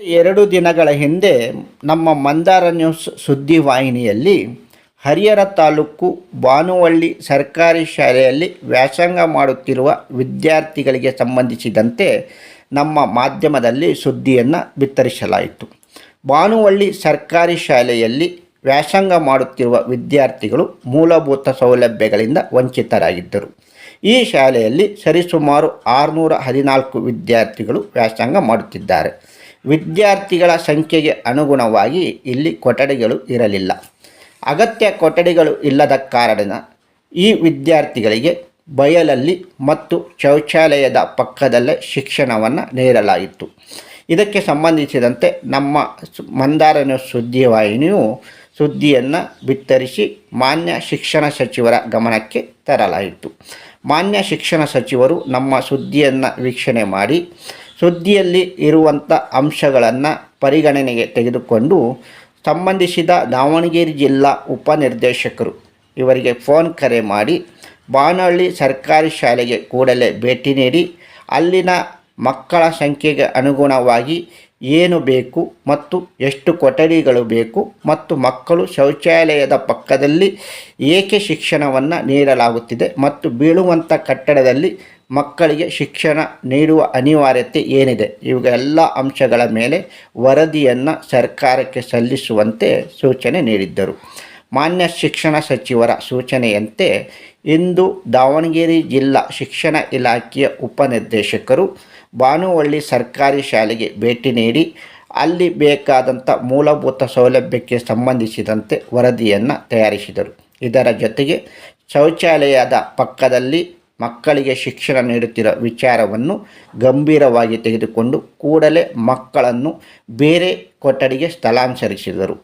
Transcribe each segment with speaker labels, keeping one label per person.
Speaker 1: ಎರಡು ದಿನಗಳ ಹಿಂದೆ ನಮ್ಮ ಮಂದಾರ ನ್ಯೂಸ್ ಸುದ್ದಿವಾಹಿನಿಯಲ್ಲಿ ಹರಿಹರ ತಾಲೂಕು ಭಾನುವಳ್ಳಿ ಸರ್ಕಾರಿ ಶಾಲೆಯಲ್ಲಿ ವ್ಯಾಸಂಗ ಮಾಡುತ್ತಿರುವ ವಿದ್ಯಾರ್ಥಿಗಳಿಗೆ ಸಂಬಂಧಿಸಿದಂತೆ ನಮ್ಮ ಮಾಧ್ಯಮದಲ್ಲಿ ಸುದ್ದಿಯನ್ನು ಬಿತ್ತರಿಸಲಾಯಿತು. ಬಾನುವಳ್ಳಿ ಸರ್ಕಾರಿ ಶಾಲೆಯಲ್ಲಿ ವ್ಯಾಸಂಗ ಮಾಡುತ್ತಿರುವ ವಿದ್ಯಾರ್ಥಿಗಳು ಮೂಲಭೂತ ಸೌಲಭ್ಯಗಳಿಂದ ವಂಚಿತರಾಗಿದ್ದರು. ಈ ಶಾಲೆಯಲ್ಲಿ ಸರಿಸುಮಾರು ಆರುನೂರ ಹದಿನಾಲ್ಕು ವಿದ್ಯಾರ್ಥಿಗಳು ವ್ಯಾಸಂಗ ಮಾಡುತ್ತಿದ್ದಾರೆ. ವಿದ್ಯಾರ್ಥಿಗಳ ಸಂಖ್ಯೆಗೆ ಅನುಗುಣವಾಗಿ ಇಲ್ಲಿ ಕೊಠಡಿಗಳು ಇರಲಿಲ್ಲ. ಅಗತ್ಯ ಕೊಠಡಿಗಳು ಇಲ್ಲದ ಕಾರಣ ಈ ವಿದ್ಯಾರ್ಥಿಗಳಿಗೆ ಬಯಲಲ್ಲಿ ಮತ್ತು ಶೌಚಾಲಯದ ಪಕ್ಕದಲ್ಲೇ ಶಿಕ್ಷಣವನ್ನು ನೀಡಲಾಯಿತು. ಇದಕ್ಕೆ ಸಂಬಂಧಿಸಿದಂತೆ ನಮ್ಮ ಮಂದಾರನ ಮಂದಾರ ಸುದ್ದಿವಾಹಿನಿಯು ಸುದ್ದಿಯನ್ನು ಬಿತ್ತರಿಸಿ ಮಾನ್ಯ ಶಿಕ್ಷಣ ಸಚಿವರ ಗಮನಕ್ಕೆ ತರಲಾಯಿತು. ಮಾನ್ಯ ಶಿಕ್ಷಣ ಸಚಿವರು ನಮ್ಮ ಸುದ್ದಿಯನ್ನು ವೀಕ್ಷಣೆ ಮಾಡಿ ಸುದ್ದಿಯಲ್ಲಿ ಇರುವಂಥ ಅಂಶಗಳನ್ನು ಪರಿಗಣನೆಗೆ ತೆಗೆದುಕೊಂಡು ಸಂಬಂಧಿಸಿದ ದಾವಣಗೆರೆ ಜಿಲ್ಲಾ ಉಪನಿರ್ದೇಶಕರು ಇವರಿಗೆ ಫೋನ್ ಕರೆ ಮಾಡಿ ಬಾನಹಳ್ಳಿ ಸರ್ಕಾರಿ ಶಾಲೆಗೆ ಕೂಡಲೇ ಭೇಟಿ ನೀಡಿ ಅಲ್ಲಿನ ಮಕ್ಕಳ ಸಂಖ್ಯೆಗೆ ಅನುಗುಣವಾಗಿ ಏನು ಬೇಕು ಮತ್ತು ಎಷ್ಟು ಕೊಠಡಿಗಳು ಬೇಕು ಮತ್ತು ಮಕ್ಕಳು ಶೌಚಾಲಯದ ಪಕ್ಕದಲ್ಲಿ ಏಕೆ ಶಿಕ್ಷಣವನ್ನು ನೀಡಲಾಗುತ್ತಿದೆ ಮತ್ತು ಬೀಳುವಂಥ ಕಟ್ಟಡದಲ್ಲಿ ಮಕ್ಕಳಿಗೆ ಶಿಕ್ಷಣ ನೀಡುವ ಅನಿವಾರ್ಯತೆ ಏನಿದೆ? ಇವುಗಳೆಲ್ಲ ಅಂಶಗಳ ಮೇಲೆ ವರದಿಯನ್ನು ಸರ್ಕಾರಕ್ಕೆ ಸಲ್ಲಿಸುವಂತೆ ಸೂಚನೆ ನೀಡಿದ್ದರು. ಮಾನ್ಯ ಶಿಕ್ಷಣ ಸಚಿವರ ಸೂಚನೆಯಂತೆ ಇಂದು ದಾವಣಗೆರೆ ಜಿಲ್ಲಾ ಶಿಕ್ಷಣ ಇಲಾಖೆಯ ಉಪನಿರ್ದೇಶಕರು ಭಾನುವಳ್ಳಿ ಸರ್ಕಾರಿ ಶಾಲೆಗೆ ಭೇಟಿ ನೀಡಿ, ಅಲ್ಲಿ ಬೇಕಾದಂಥ ಮೂಲಭೂತ ಸೌಲಭ್ಯಕ್ಕೆ ಸಂಬಂಧಿಸಿದಂತೆ ವರದಿಯನ್ನು ತಯಾರಿಸಿದರು. ಇದರ ಜೊತೆಗೆ ಶೌಚಾಲಯದ ಪಕ್ಕದಲ್ಲಿ ಮಕ್ಕಳಿಗೆ ಶಿಕ್ಷಣ ನೀಡುತ್ತಿರುವ ವಿಚಾರವನ್ನು ಗಂಭೀರವಾಗಿ ತೆಗೆದುಕೊಂಡು ಕೂಡಲೇ ಮಕ್ಕಳನ್ನು ಬೇರೆ ಕೊಠಡಿಗೆ ಸ್ಥಳಾಂತರಿಸಿದರು.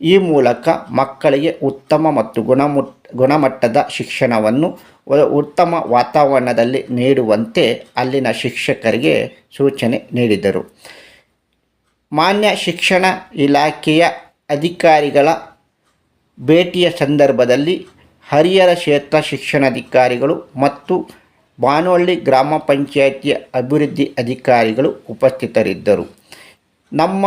Speaker 1: ಈ ಮೂಲಕ ಮಕ್ಕಳಿಗೆ ಉತ್ತಮ ಮತ್ತು ಗುಣಮುಟ್, ಗುಣಮಟ್ಟದ ಶಿಕ್ಷಣವನ್ನು ಉತ್ತಮ ವಾತಾವರಣದಲ್ಲಿ ನೀಡುವಂತೆ ಅಲ್ಲಿನ ಶಿಕ್ಷಕರಿಗೆ ಸೂಚನೆ ನೀಡಿದರು. ಮಾನ್ಯ ಶಿಕ್ಷಣ ಇಲಾಖೆಯ ಅಧಿಕಾರಿಗಳ ಭೇಟಿಯ ಸಂದರ್ಭದಲ್ಲಿ ಹರಿಹರ ಕ್ಷೇತ್ರ ಶಿಕ್ಷಣಾಧಿಕಾರಿಗಳು ಮತ್ತು ಬಾನೋಳ್ಳಿ ಗ್ರಾಮ ಪಂಚಾಯಿತಿಯ ಅಭಿವೃದ್ಧಿ ಅಧಿಕಾರಿಗಳು ಉಪಸ್ಥಿತರಿದ್ದರು. ನಮ್ಮ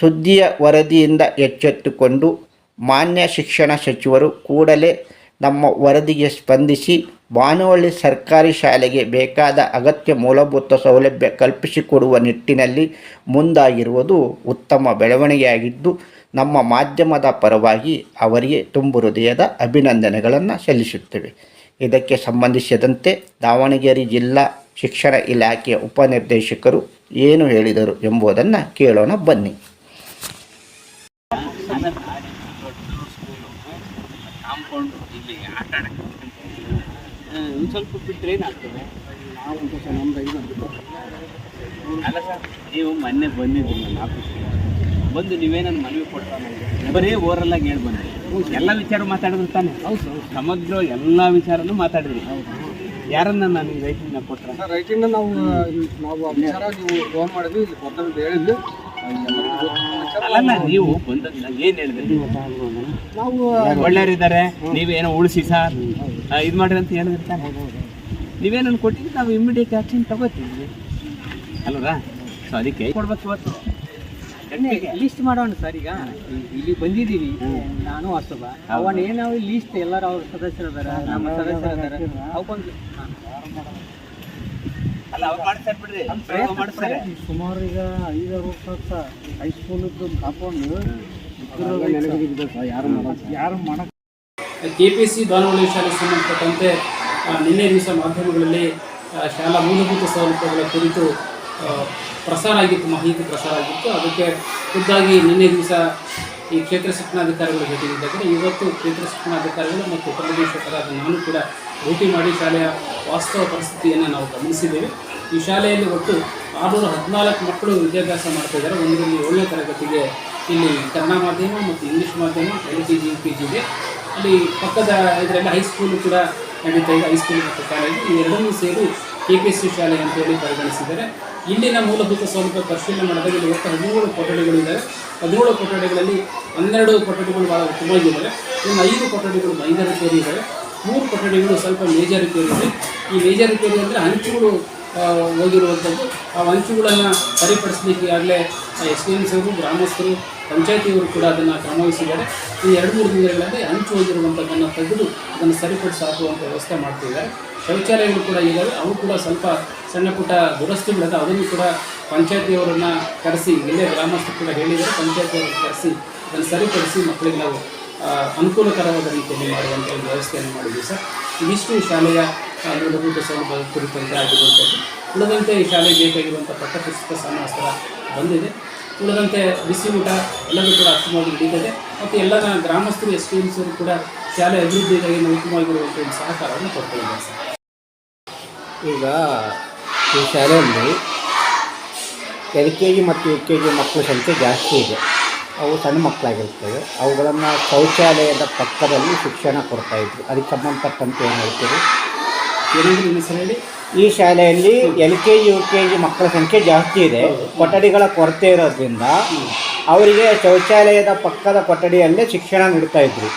Speaker 1: ಸುದ್ದಿಯ ವರದಿಯಿಂದ ಎಚ್ಚೆತ್ತುಕೊಂಡು ಮಾನ್ಯ ಶಿಕ್ಷಣ ಸಚಿವರು ಕೂಡಲೇ ನಮ್ಮ ವರದಿಗೆ ಸ್ಪಂದಿಸಿ ಭಾನುವಳ್ಳಿ ಸರ್ಕಾರಿ ಶಾಲೆಗೆ ಬೇಕಾದ ಅಗತ್ಯ ಮೂಲಭೂತ ಸೌಲಭ್ಯ ಕಲ್ಪಿಸಿಕೊಡುವ ನಿಟ್ಟಿನಲ್ಲಿ ಮುಂದಾಗಿರುವುದು ಉತ್ತಮ ಬೆಳವಣಿಗೆಯಾಗಿದ್ದು, ನಮ್ಮ ಮಾಧ್ಯಮದ ಪರವಾಗಿ ಅವರಿಗೆ ತುಂಬು ಹೃದಯದ ಅಭಿನಂದನೆಗಳನ್ನು ಸಲ್ಲಿಸುತ್ತೇವೆ. ಇದಕ್ಕೆ ಸಂಬಂಧಿಸಿದಂತೆ ದಾವಣಗೆರೆ ಜಿಲ್ಲಾ ಶಿಕ್ಷಣ ಇಲಾಖೆಯ ಉಪನಿರ್ದೇಶಕರು ಏನು ಹೇಳಿದರು ಎಂಬುದನ್ನು ಕೇಳೋಣ ಬನ್ನಿ.
Speaker 2: ಕಾಂಪೌಂಡ್ ಇಲ್ಲಿ ಆಟ ಆಡಕ್ಕೆ. ಒಂದು ಸ್ವಲ್ಪ ಬಿಟ್ಟರೆ ಏನಾಗ್ತದೆ
Speaker 3: ನಾವು ನಮ್ದು ಇದು
Speaker 2: ಅಲ್ಲ ಸರ್ ನೀವು ಮೊನ್ನೆ ಬಂದಿದ್ರಿ ನನ್ನ ಆಫೀಸ್ಗೆ ಬಂದು ನೀವೇ ನನ್ನ ಮನವಿ ಕೊಡ್ತಾನೆ ಬರೀ ಓರಲ್ಲಾಗಿ ಹೇಳಿ ಬಂದೆ. ಎಲ್ಲ ವಿಚಾರ ಮಾತಾಡಿದ್ರು ತಾನೆ.
Speaker 3: ಹೌದು
Speaker 2: ಸಮಗ್ರ ಎಲ್ಲ ವಿಚಾರನೂ ಮಾತಾಡಿದ್ರಿ. ಯಾರನ್ನ ನಾನು ರೈಟಿಂಗ್
Speaker 3: ಕೊಟ್ಟರೆ ರೈಟಿಂದ ನಾವು ನಾವು ಫೋನ್ ಮಾಡಿದ್ವಿ ಇಲ್ಲಿ ಕೊಡ್ತಂತ ಹೇಳಿದ್ವಿ.
Speaker 2: ಅಲ್ಲ ನೀವು ಬಂದದ್ದು ಏನು ಹೇಳಿದ್ರಿ?
Speaker 3: ನಾವು
Speaker 2: ಒಳ್ಳೆಯವರಿದ್ದಾರೆ ನೀವೇನೋ ಉಳಿಸಿ ಸರ್ ಇದು ಮಾಡ್ರಿ ಅಂತ ಹೇಳಿರ್ತಾರೆ ತಾನೆ. ನೀವೇನನ್ನು ಕೊಟ್ಟಿದ್ದು ನಾವು ಇಮಿಡಿಯೇಟ್ ಆಕ್ಷನ್ ತಗೋತೀವಿ. ಅಲ್ವಾ ಸೊ ಅದಕ್ಕೆ ಕೊಡ್ಬೇಕು ಇವತ್ತು.
Speaker 4: ಲಿಸ್ಟ್ ಮಾಡೋಣ ಸರ್ ಈಗ. ಇಲ್ಲಿ ಬಂದಿದ್ದೀವಿ. ನಾನು ವಾಸ್ತವ ಅವನ್ ಲೀಸ್ಟ್ ಲಿಸ್ಟ್ ಎಲ್ಲರೂ ಅವ್ರ ಸದಸ್ಯರು ನಮ್ಮ ಸದಸ್ಯರು ಅದಾರ ಅವಕ್ಕೊಂದು
Speaker 3: ಸುಮಾರು ಈಗ ಐದಾರು ವರ್ಷ ಹೈಸ್ಕೂಲ್ ಕಾಂಪೌಂಡ್. ಯಾರು ಮಾಡಕ್
Speaker 5: ಕೆ ಪಿ ಸಿ ಬಾನವಳ್ಳಿ ಶಾಲೆಗೆ ಸಂಬಂಧಪಟ್ಟಂತೆ ನಿನ್ನೆ ದಿವಸ ಮಾಧ್ಯಮಗಳಲ್ಲಿ ಶಾಲಾ ಮೂಲಭೂತ ಸೌಲಭ್ಯಗಳ ಕುರಿತು ಪ್ರಸಾರ ಆಗಿತ್ತು ಮಾಹಿತಿ ಪ್ರಸಾರ ಆಗಿತ್ತು. ಅದಕ್ಕೆ ಖುದ್ದಾಗಿ ನಿನ್ನೆ ದಿವಸ ಈ ಕ್ಷೇತ್ರ ಶಿಕ್ಷಣಾಧಿಕಾರಿಗಳು ಭೇಟಿ ನೀಡಿದ್ದಾರೆ. ಇವತ್ತು ಕ್ಷೇತ್ರ ಶಿಕ್ಷಣಾಧಿಕಾರಿಗಳು ಮತ್ತು ಉಪನಿರ್ದೇಶಕರಾದ ನಾನು ಕೂಡ ಭೇಟಿ ಮಾಡಿ ಶಾಲೆಯ ವಾಸ್ತವ ಪರಿಸ್ಥಿತಿಯನ್ನು ನಾವು ಗಮನಿಸಿದ್ದೇವೆ. ಈ ಶಾಲೆಯಲ್ಲಿ ಒಟ್ಟು ಆರುನೂರ ಹದಿನಾಲ್ಕು ಮಕ್ಕಳು ವಿದ್ಯಾಭ್ಯಾಸ ಮಾಡ್ತಾ ಇದ್ದಾರೆ. ಒಂದರಲ್ಲಿ ಏಳನೇ ತರಗತಿಗೆ ಇಲ್ಲಿ ಕನ್ನಡ ಮಾಧ್ಯಮ ಮತ್ತು ಇಂಗ್ಲೀಷ್ ಮಾಧ್ಯಮ L K G U P ಜಿಗೆ ಅಲ್ಲಿ ಪಕ್ಕದ ಇದರಲ್ಲಿ ಹೈಸ್ಕೂಲು ಕೂಡ ನಡೀತಾ ಇದೆ ಹೈಸ್ಕೂಲ್ ಮತ್ತು ಕಾಲೇಜು ಈ ಎರಡನ್ನೂ ಸೇರಿ ಕೆ ಪಿ ಎಸ್ ಸಿ ಶಾಲೆ ಅಂತೇಳಿ ಪರಿಗಣಿಸಿದ್ದಾರೆ. ಇಲ್ಲಿನ ಮೂಲಭೂತ ಸೌಲಭ್ಯ ಪರಿಶೀಲನೆ ಮಾಡಿದಾಗ ಇಲ್ಲಿ ಒಟ್ಟು ಹದಿನೇಳು ಕೊಠಡಿಗಳಿದ್ದಾವೆ ಹದಿನೇಳು ಕೊಠಡಿಗಳಲ್ಲಿ ಹನ್ನೆರಡು ಕೊಠಡಿಗಳು ಭಾಳ ಉತ್ತಮವಾಗಿದ್ದಾವೆ. ಇನ್ನು ಐದು ಕೊಠಡಿಗಳು ಮೈನರ್ ರಿಪೇರಿ ಮೂರು ಕೊಠಡಿಗಳು ಸ್ವಲ್ಪ ಮೇಜರ್ ಈ ಮೇಜರ್ ಅಂದರೆ ಹಂಚುಗಳು ಹೋಗಿರುವಂಥದ್ದು ಆ ವಂಚುಗಳನ್ನು ಸರಿಪಡಿಸಲಿಕ್ಕೆ ಈಗಾಗಲೇ ಎಸ್ ಡಿ ಎಂ ಅವರು, ಗ್ರಾಮಸ್ಥರು, ಪಂಚಾಯತಿಯವರು ಕೂಡ ಅದನ್ನು ಕ್ರಮವಹಿಸಿದ್ದಾರೆ. ಈ ಎರಡು ಮೂರು ದಿನಗಳಲ್ಲಿ ಹಂಚು ಹೋಗಿರುವಂಥದ್ದನ್ನು ತೆಗೆದು ಅದನ್ನು ಸರಿಪಡಿಸಿ ಹಾಕುವಂಥ ವ್ಯವಸ್ಥೆ ಮಾಡ್ತಿದ್ದಾರೆ. ಶೌಚಾಲಯಗಳು ಕೂಡ ಇದ್ದಾವೆ ಅವು ಕೂಡ ಸ್ವಲ್ಪ ಸಣ್ಣ ಪುಟ್ಟ ದುರಸ್ತಿಗಳಿದೆ. ಅದನ್ನು ಕೂಡ ಪಂಚಾಯತಿಯವರನ್ನು ಕರೆಸಿ, ಇಲ್ಲೇ ಗ್ರಾಮಸ್ಥರು ಕೂಡ ಹೇಳಿದ್ದಾರೆ ಪಂಚಾಯತಿಯವರನ್ನು ಕರೆಸಿ, ಅದನ್ನು ಸರಿಪಡಿಸಿ ಮಕ್ಕಳಿಗೆ ನಾವು ಅನುಕೂಲಕರವಾದ ರೀತಿಯಲ್ಲಿ ಮಾಡುವಂಥ ಒಂದು ವ್ಯವಸ್ಥೆಯನ್ನು ಮಾಡಿದ್ವಿ ಸರ್. ಇದಿಷ್ಟು ಶಾಲೆಯ ಮೂಲಭೂತ ಸೌಲಭ್ಯ ಕುರಿತಂತೆ ಆಗಿರುವಂಥದ್ದು ಉಳಿದಂತೆ ಈ ಶಾಲೆಗೆ ಬೇಕಾಗಿರುವಂಥ ಪಠ್ಯಪುಸ್ತಕ ಸಮವಸ್ತ್ರ ಬಂದಿದೆ. ಉಳಿದಂತೆ ಬಿಸಿ ಊಟ ಎಲ್ಲದೂ ಕೂಡ ಉತ್ತಮವಾಗಿ ನಡೀತದೆ. ಮತ್ತು ಎಲ್ಲ ಗ್ರಾಮಸ್ಥರು, ಎಸ್ ಟಿ ಎಮ್ಸರು ಕೂಡ ಶಾಲೆ ಅಭಿವೃದ್ಧಿಗಾಗಿ ಉತ್ತಮವಾಗಿರುವಂಥ ಒಂದು ಸಹಕಾರವನ್ನು ಕೊಡ್ತಾ
Speaker 1: ಈಗ ಈ ಶಾಲೆಯಲ್ಲಿ ಎಲ್ ಕೆ ಜಿ ಮತ್ತು ಯು ಕೆ ಜಿ ಮಕ್ಕಳ ಸಂಖ್ಯೆ ಜಾಸ್ತಿ ಇದೆ. ಅವು ಸಣ್ಣ ಮಕ್ಕಳಾಗಿರ್ತವೆ. ಅವುಗಳನ್ನು ಶೌಚಾಲಯದ ಪಕ್ಕದಲ್ಲಿ ಶಿಕ್ಷಣ ಕೊಡ್ತಾಯಿದ್ರು ಅದಕ್ಕೆ ಸಂಬಂಧಪಟ್ಟಂತೆ ಏನು ಹೇಳ್ತೀರಿ?
Speaker 5: ಹೇಳಿ
Speaker 1: ಈ ಶಾಲೆಯಲ್ಲಿ L K G U K G ಮಕ್ಕಳ ಸಂಖ್ಯೆ ಜಾಸ್ತಿ ಇದೆ. ಕೊಠಡಿಗಳ ಕೊರತೆ ಇರೋದ್ರಿಂದ ಅವರಿಗೆ ಶೌಚಾಲಯದ ಪಕ್ಕದ ಕೊಠಡಿಯಲ್ಲೇ ಶಿಕ್ಷಣ ನೀಡ್ತಾ ಇದ್ರು.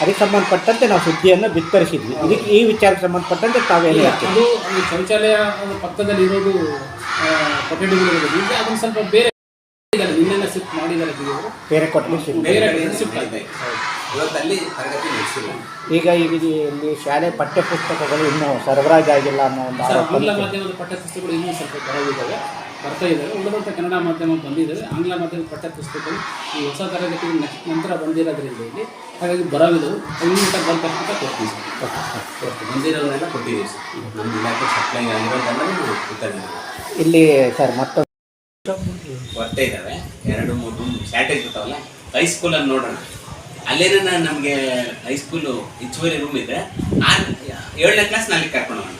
Speaker 1: ಅದಕ್ಕೆ ಸಂಬಂಧಪಟ್ಟಂತೆ ನಾವು ಸುದ್ದಿಯನ್ನು ಬಿತ್ತರಿಸಿದ್ವಿ. ಇದಕ್ಕೆ ಈ ವಿಚಾರಕ್ಕೆ ಸಂಬಂಧಪಟ್ಟಂತೆ
Speaker 5: ಅದು ಶೌಚಾಲಯ ಪಕ್ಕದಲ್ಲಿ ಇರೋದು ಕೊಠಡಿಗಳು ಸ್ವಲ್ಪ ಬೇರೆ ನಿನ್ನೆಲ್ಲ ಶಿಫ್ಟ್ ಮಾಡಿದ್ದಾರೆ ಇವರು
Speaker 1: ಬೇರೆ ಕೊಟ್ಟು
Speaker 5: ಬೇರೆ ಶಿಫ್ಟ್ ಆಗಿದೆ
Speaker 2: ಇವತ್ತಲ್ಲಿ ತರಗತಿ ನಡೆಸಿಲ್ಲ
Speaker 1: ಈಗ ಈಗ ಇಲ್ಲಿ ಶಾಲೆ ಪಠ್ಯಪುಸ್ತಕಗಳು ಇನ್ನೂ ಸರಬರಾಜು ಆಗಿಲ್ಲ ಅನ್ನೋ ಒಂದು
Speaker 5: ಸರ್
Speaker 1: ಆರೋಪ
Speaker 5: ಆಂಗ್ಲ. ಮಾಧ್ಯಮದ ಪಠ್ಯಪುಸ್ತಕಗಳು ಇನ್ನೂ ಸ್ವಲ್ಪ ಬರವಿದ್ದಾವೆ ಬರ್ತಾ ಇದ್ದಾವೆ. ಉಳಿದಂಥ ಕನ್ನಡ ಮಾಧ್ಯಮ ಬಂದಿದ್ದಾವೆ. ಆಂಗ್ಲ ಮಾಧ್ಯಮದ ಪಠ್ಯಪುಸ್ತಕಗಳು ಈ ಹೊಸ ತರಗತಿ ನೆಕ್ಸ್ಟ್ ನಂತರ ಬಂದಿರೋದ್ರಿಂದ ಇಲ್ಲಿ. ಹಾಗಾಗಿ ಬರೋದಿದ್ದವು ಇನ್ನೂ ಕೊಡ್ತೀವಿ ಸರ್.
Speaker 2: ಬಂದಿರೋದನ್ನೆಲ್ಲ ಕೊಟ್ಟಿದ್ದೀವಿ ಸರ್. ನಮ್ಮ ಇಲಾಖೆ ಸಪ್ಲೈ ಆಗಿರೋದೆಲ್ಲ
Speaker 1: ಇಲ್ಲಿ ಸರ್ ಮತ್ತೊಂದು
Speaker 2: ಕೊರತೆ ಇದ್ದಾವೆ. ಎರಡು, ಮೂರು ರೂಮ್ ಶಾರ್ಟೇಜ್ ಬರ್ತಾವಲ್ಲ ಹೈಸ್ಕೂಲಲ್ಲಿ ನೋಡೋಣ. ಅಲ್ಲೇನ ನಮಗೆ ಹೈಸ್ಕೂಲು ಹೆಚ್ಚುವರಿ ರೂಮ್ ಇದೆ ಆ ಏಳನೇ ಕ್ಲಾಸ್ ಅಲ್ಲಿ ಕರ್ಕೊಂಡು ಹೋಗೋಣ.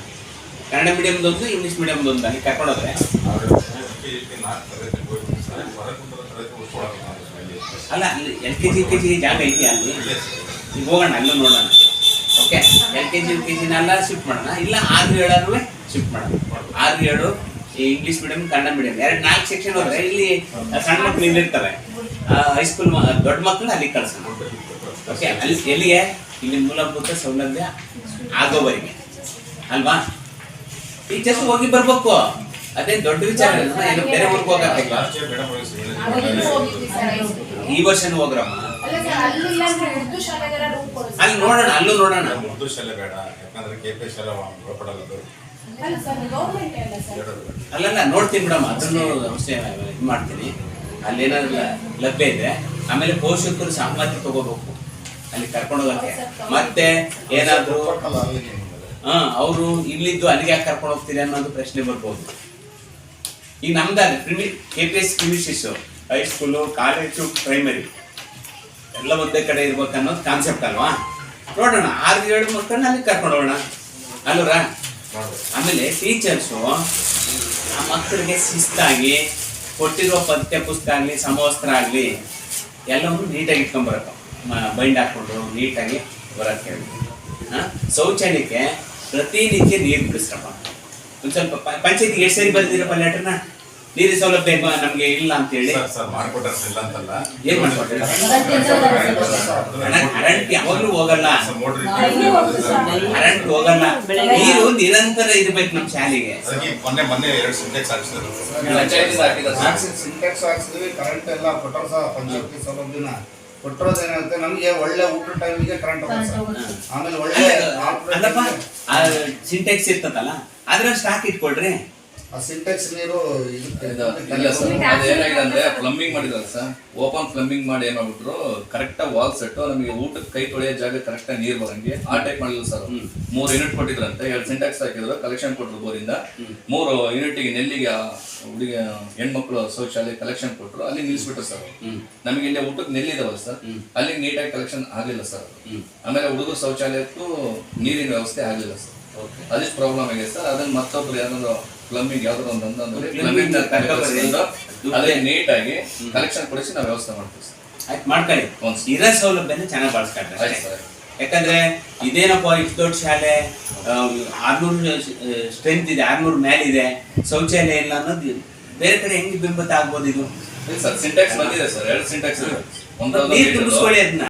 Speaker 2: ಕನ್ನಡ ಮೀಡಿಯಮ್ದೊಂದು ಇಂಗ್ಲೀಷ್ ಮೀಡಿಯಮ್ದೊಂದು ಅಲ್ಲಿ ಕರ್ಕೊಂಡು ಹೋದ್ರೆ. ಅಲ್ಲ, ಅಲ್ಲಿ ಎಲ್ ಕೆ ಜಿ ಕೆ ಜಿಗೆ ಜಾಗ ಐತಿ ಅಲ್ಲಿ. ಈಗ ಹೋಗೋಣ, ಅಲ್ಲೂ ನೋಡೋಣ. Okay L K G U K ಜಿನೆಲ್ಲ shift ಮಾಡೋಣ. ಇಲ್ಲ, ಆರು ಏಳಾರು ಶಿಫ್ಟ್ ಮಾಡೋಣ. ಆರು, ಏಳು ಈ ಇಂಗ್ಲೀಷ್ ಮೀಡಿಯಂ ಕನ್ನಡ ಮೀಡಿಯಂ ಎರಡು ನಾಲ್ಕು ಸೆಕ್ಷನ್ ಹೋದ್ರೆ ಇಲ್ಲಿ ಸಣ್ಣ ಮಕ್ಕಳು ಇಲ್ಲಿರ್ತವೆ ಹೈಸ್ಕೂಲ್ ದೊಡ್ಡ ಮಕ್ಕಳು ಅಲ್ಲಿ ಕಳ್ಸೋಣ. ಓಕೆ ಅಲ್ಲಿ ಎಲ್ಲಿಗೆ? ಇಲ್ಲಿ ಮೂಲಭೂತ ಸೌಲಭ್ಯ ಆಗೋವರೆಗೆ. ಅಲ್ವಾ? ಟೀಚರ್ಸ್ ಹೋಗಿ ಬರ್ಬೇಕು. ಅದೇ ದೊಡ್ಡ ವಿಚಾರ. ಏನು ಬೇರೆ ಊರಿಗೆ ಹೋಗಿ ಈ ವರ್ಷ ಹೋಗ್ರಮ್ಮ?
Speaker 6: ಅಲ್ಲ ಸರ್ ಅಲ್ಲಿಲ್ಲ ಅಂದ್ರೆ ಉರ್ದು ಶಾಲೆಗಾರ ರೂಮ್ ಕೊಡು
Speaker 2: ಅಲ್ಲಿ ನೋಡೋಣ ಅಲ್ಲೂ ನೋಡೋಣ.
Speaker 7: ಉರ್ದು ಶಾಲೆ ಬೇಡ. ಯಾಕಂದ್ರೆ ಕೆ ಪಿ ಶಾಲೆ ಒಳಪಡಲ್ಲ
Speaker 6: ಅಲ್ಲ ಅಲ್ಲ
Speaker 2: ಅಲ್ಲಲ್ಲ ನೋಡ್ತೀನಿ ಮೇಡಮ್ ಅದನ್ನು ಅವಶ್ಯ ಇದು ಮಾಡ್ತೀನಿ. ಅಲ್ಲೇನಾದ್ರು ಏನಾದ್ರೂ ಲಭ್ಯ ಇದೆ ಆಮೇಲೆ ಪೋಷಕರು ಸಹಮತಿ ತಗೋಬೇಕು. ಅಲ್ಲಿ ಕರ್ಕೊಂಡು ಹೋಗಕ್ಕೆ. ಮತ್ತೆ ಏನಾದ್ರು ಹಾ ಅವರು ಇಲ್ಲಿದ್ದು ಅಲ್ಲಿಗೆ ಯಾಕೆ ಕರ್ಕೊಂಡು ಹೋಗ್ತೀರಿ ಅನ್ನೋದು ಪ್ರಶ್ನೆ ಬರ್ಬೋದು. ಈಗ ನಮ್ದಾದ್ರೆ ಪ್ರಿಮಿ ಕೆ ಪಿ ಎಸ್ ಕ್ರಿಮಿಸಿಸ್ ಹೈಸ್ಕೂಲು ಕಾಲೇಜು ಪ್ರೈಮರಿ ಎಲ್ಲ ಒಂದೇ ಕಡೆ ಇರ್ಬೇಕನ್ನೋದು ಕಾನ್ಸೆಪ್ಟ್ ಅಲ್ವಾ? ನೋಡೋಣ ಆರು ಏಳು ಮಕ್ಕಳನ್ನ ಅಲ್ಲಿ ಕರ್ಕೊಂಡು ಹೋಗೋಣ. ಅಲ್ವರಾ ಆಮೇಲೆ ಟೀಚರ್ಸು ಆ ಮಕ್ಕಳಿಗೆ ಶಿಸ್ತಾಗಿ ಕೊಟ್ಟಿರೋ ಪಠ್ಯ ಪುಸ್ತಕ ಆಗಲಿ ಸಮವಸ್ತ್ರ ಆಗಲಿ ಎಲ್ಲವನ್ನು ನೀಟಾಗಿ ಇಟ್ಕೊಂಬರಬೇಕು ಬೈಂಡ್ ಹಾಕ್ಕೊಂಡು ನೀಟಾಗಿ ಬರೋಕ್ಕೆ ಹೇಳಿ. ಹಾಂ? ಶೌಚಾಲಯಕ್ಕೆ ಪ್ರತಿನಿತ್ಯ ನೀರು ಬಿಡಿಸ್ರಪ್ಪ ಒಂದು ಸ್ವಲ್ಪ ಪಂಚಾಯತಿಗೆ ಎಷ್ಟು ಸರಿ ಬರ್ತೀರಪ್ಪ ಲೆಟರ್ನ ನೀರಿನ ಸೌಲಭ್ಯ ನಮ್ಗೆ ಇಲ್ಲ ಅಂತೇಳಿ
Speaker 7: ಸರ್ ಸರ್ ಮಾಡ್ಕೊಟ್ಟಾರ ಇಲ್ಲ ಅಂತಲ್ಲ.
Speaker 2: ಏನ್ ಮಾಡ್ಕೊಟ್ಟಾರೆ? ಕರೆಂಟ್ ಯಾವಾಗ್ಲೂ ಹೋಗಲ್ಲ
Speaker 7: ಸರ್, ಮೋಟ್ರ್
Speaker 2: ಕರೆಂಟ್ ಹೋಗಲ್ಲ. ನೀರು ನಿರಂತರ ಇರ್ಬೇಕು ನಮ್ ಶಾಲೆಗೆ.
Speaker 7: ಅದಕ್ಕೆ ಮೊನ್ನೆ ಮೊನ್ನೆ ಎರಡು ಸಿಂಟೆಕ್ಸ್ ಹಾಕ್ಸಿದ್ರು.
Speaker 8: ಸಿಂಟೆಕ್ಸ್ ಹಾಕ್ಸಿದ್ವಿ ಕರೆಂಟ್ ಎಲ್ಲ ಕೊಟ್ಟರು ಸಹ ಪಂಚಾಯತಿ ಸೌಲಭ್ಯನ. ಕೊಟ್ಟಿರೋದೇನಂತೆ ನಮಗೆ ಒಳ್ಳೆ ಊಟ ಟೈಮಿಗೆ ಕರೆಂಟ್ ಹೋಗುತ್ತೆ ಆಮೇಲೆ ಒಳ್ಳೆ
Speaker 2: ಸಿಂಟೆಕ್ಸ್ ಇರ್ತದಲ್ಲ ಅದ್ರ ಸ್ಟಾಕ್ ಇಟ್ಕೊಳ್ರಿ.
Speaker 8: ಆ ಸಿಂಟೆಕ್ಸ್ ನೀರು ಇದಕ್ಕೆ
Speaker 9: ಇಲ್ಲ ಸರ್. ಅದೇನಾಗಿದೆ ಅಂದ್ರೆ ಪ್ಲಂಬಿಂಗ್ ಮಾಡಿದಾರೆ ಸರ್. ಓಪನ್ ಪ್ಲಂಬಿಂಗ್ ಮಾಡಿ ಏನಾಗ್ಬಿಟ್ರು ಕರೆಕ್ಟಾಗಿ ಕರೆಕ್ಟ್ ಆಗಿ ವಾಲ್ ಸೆಟ್ ನಮಗೆ ಊಟಕ್ಕೆ ಕೈ ತೊಳೆಯೋ ಜಾಗ ಕರೆಕ್ಟ್ ಆಗಿ ನೀರ್ ಬರಂಗೆ. ಆ ಟೈಪ್ ಮಾಡಿದ್ರು ಸರ್. ಮೂರು ಯೂನಿಟ್ ಕೊಟ್ಟಿದ್ರಂತೆ. ಎರಡು ಸಿಂಟೆಕ್ಸ್ ಹಾಕಿದ್ರು ಕಲೆಕ್ಷನ್ ಕೊಟ್ಟರು ಬೋರಿಂದ. ಮೂರು ಯೂನಿಟ್ಗೆ ನೆಲ್ಲಿಗೆ ಹುಡುಗಿ ಹುಡುಗ ಹೆಣ್ಮಕ್ಳು ಶೌಚಾಲಯ ಕಲೆಕ್ಷನ್ ಕೊಟ್ಟರು ಅಲ್ಲಿ ನಿಲ್ಲಿಸ್ಬಿಟ್ರು ಸರ್. ನಮಗೆ ಇಲ್ಲಿ ಊಟಕ್ಕೆ ನೆಲ್ಲಿದಾವಲ್ಲ ಸರ್. ಅಲ್ಲಿ ನೀಟಾಗಿ ಕಲೆಕ್ಷನ್ ಆಗಲಿಲ್ಲ ಸರ್. ಆಮೇಲೆ ಹುಡುಗರು ಶೌಚಾಲಯಕ್ಕೂ ನೀರಿನ ವ್ಯವಸ್ಥೆ ಆಗಲಿಲ್ಲ ಸರ್. ಅದಿಷ್ಟು ಪ್ರಾಬ್ಲಮ್ ಆಗಿದೆ ಸರ್. ಅದನ್ನ ಮತ್ತೊಬ್ರು ಯಾರಾದ್ರು ಪ್ಲಂಬಿಂಗ್ ಯಾವ್ದಾದ್ರು ಒಂದು
Speaker 2: ನೀಟ್.
Speaker 9: ಅದೇ ನೀಟಾಗಿ ಕಲೆಕ್ಷನ್ ಕೊಡಿಸಿ ನಾವು ವ್ಯವಸ್ಥೆ ಮಾಡ್ತೀವಿ ಸರ್.
Speaker 2: ಆಯ್ತು ಮಾಡ್ಕೊಳ್ಳಿ. ಇರೋ ಸೌಲಭ್ಯನ ಚೆನ್ನಾಗಿ ಬಳಸ್ಕೊಂಡ್ರೆ
Speaker 9: ಆಯ್ತು ಸರ್.
Speaker 2: ಯಾಕಂದ್ರೆ ಇದೇನಪ್ಪ ಇಷ್ಟು ದೊಡ್ಡ ಶಾಲೆ ಆರ್ನೂರು ಸ್ಟ್ರೆಂತ್ ಇದೆ ಆರ್ನೂರು ಮೇಲೆ ಇದೆ ಶೌಚಾಲಯ ಇಲ್ಲ ಅನ್ನೋದು ಬೇರೆ ಕಡೆ ಹೆಂಗ್ ಬಿಂಬತ್ತ ಆಗ್ಬೋದು ಇದು?
Speaker 9: ಸರ್ ಸಿಂಟ್ಯಾಕ್ಸ್ ಬಂದಿದೆ ಸರ್. ಎರಡು ಸಿಂಟ್ಯಾಕ್ಸ್ ಇದೆ.
Speaker 2: ನೀರು ತುಂಬಿಸ್ಕೊಳ್ಳಿ ಅದನ್ನ